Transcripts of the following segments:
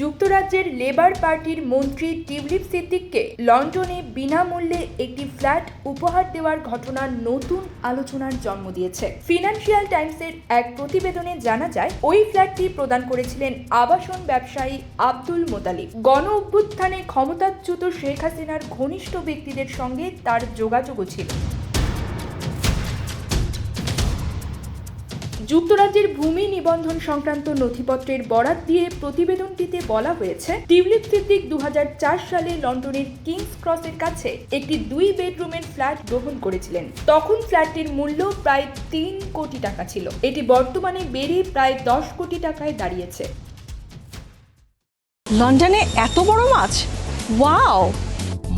যুক্তরাজ্যের লেবার পার্টির মন্ত্রী টিউলিপ সিদ্দিককে লন্ডনে বিনামূল্যে একটি ফ্ল্যাট উপহার দেওয়ার ঘটনা নতুন আলোচনার জন্ম দিয়েছে। ফিনান্সিয়াল টাইমসের এক প্রতিবেদনে জানা যায়, ওই ফ্ল্যাটটি প্রদান করেছিলেন আবাসন ব্যবসায়ী আব্দুল মোতালিব। গণ অভ্যুত্থানে ক্ষমতাচ্যুত শেখ হাসিনার ঘনিষ্ঠ ব্যক্তিদের সঙ্গে তার যোগাযোগও ছিল। যুক্তরাজ্যের ভূমি নিবন্ধন সংক্রান্ত নথিপত্রের বরাত দিয়ে প্রতিবেদনটিতে বলা হয়েছে, টিউলিপ সিদ্দিক দু হাজার চার সালে লন্ডনের কিংস ক্রসের কাছে একটি দুই বেডরুমের ফ্ল্যাট গ্রহণ করেছিলেন। তখন ফ্ল্যাটটির মূল্য প্রায় তিন কোটি টাকা ছিল। এটি বর্তমানে বেড়ে প্রায় দশ কোটি টাকায় দাঁড়িয়েছে। লন্ডনে এত বড় মাছ? ওয়াও!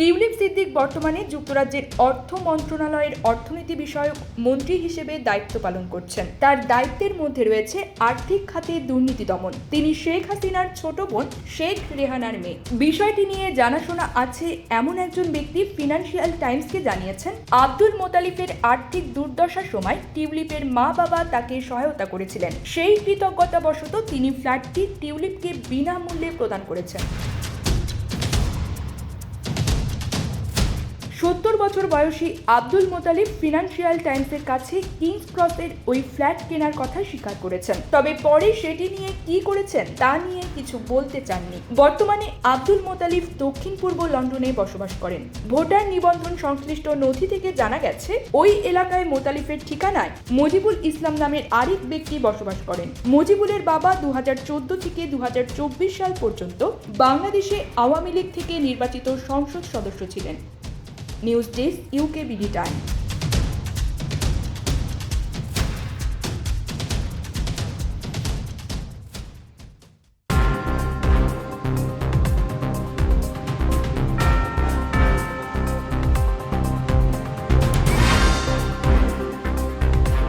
টিউলিপ সিদ্দিক বর্তমানে যুক্তরাজ্যের অর্থ মন্ত্রণালয়ের অর্থনীতি বিষয়ক মন্ত্রী হিসেবে দায়িত্ব পালন করছেন। তার দায়িত্বের মধ্যে রয়েছে আর্থিক খাতে দুর্নীতি দমন। তিনি শেখ হাসিনার ছোট বোন শেখ রেহানার মেয়ে। বিষয়টি নিয়ে জানাশোনা আছে এমন একজন ব্যক্তি ফিনান্সিয়াল টাইমসকে জানিয়েছেন। আব্দুল মোতালিফের আর্থিক দুর্দশার সময় টিউলিপের মা বাবা তাকে সহায়তা করেছিলেন। সেই কৃতজ্ঞতাবশত তিনি ফ্ল্যাটটি টিউলিপকে বিনামূল্যে প্রদান করেছেন। বছর বয়সী আব্দুল মোতালিব ফিনান্সিয়াল টাইমসের কাছে কিংস ক্রসের ওই ফ্ল্যাট কেনার কথা স্বীকার করেছেন। তবে পরে সেটি নিয়ে কি করেছেন তা নিয়ে কিছু বলতে চাননি। বর্তমানে আব্দুল মোতালিব দক্ষিণ পূর্ব লন্ডনে বসবাস করেন। ভোটার নিবন্ধন সংশ্লিষ্ট নথি থেকে জানা গেছে, ওই এলাকায় মোতালিফের ঠিকানায় মজিবুল ইসলাম নামের আরেক ব্যক্তি বসবাস করেন। মজিবুলের বাবা দু হাজার চোদ্দ থেকে দু হাজার চব্বিশ সাল পর্যন্ত বাংলাদেশে আওয়ামী লীগ থেকে নির্বাচিত সংসদ সদস্য ছিলেন। News desk UK BD time.